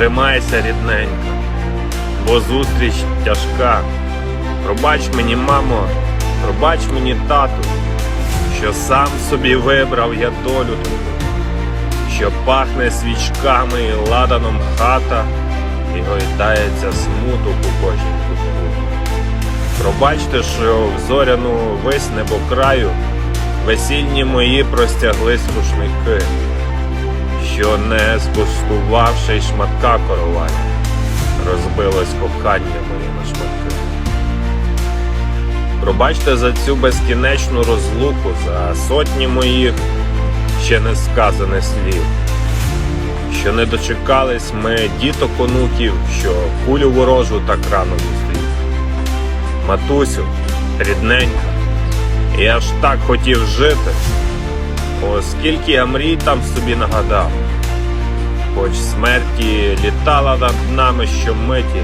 тримайся рідненька, бо зустріч тяжка. Пробач мені, мамо, пробач мені, тату, що сам собі вибрав я долю таку, що пахне свічками і ладаном хата, і гойдається смуток у кожній кутку. Пробачте, що в зоряну вись небокраю весільні мої простяглись рушники що не скуштувавши й шматка коровай, розбилось кохання моє на шматки. Пробачте за цю безкінечну розлуку, за сотні моїх ще не сказаних слів, що не дочекались ми діток онуків, що кулю ворожу так рано зустрів. Матусю, рідненька, я ж так хотів жити. Оскільки я мрій там собі нагадав, хоч смерті літала над нами щомиті,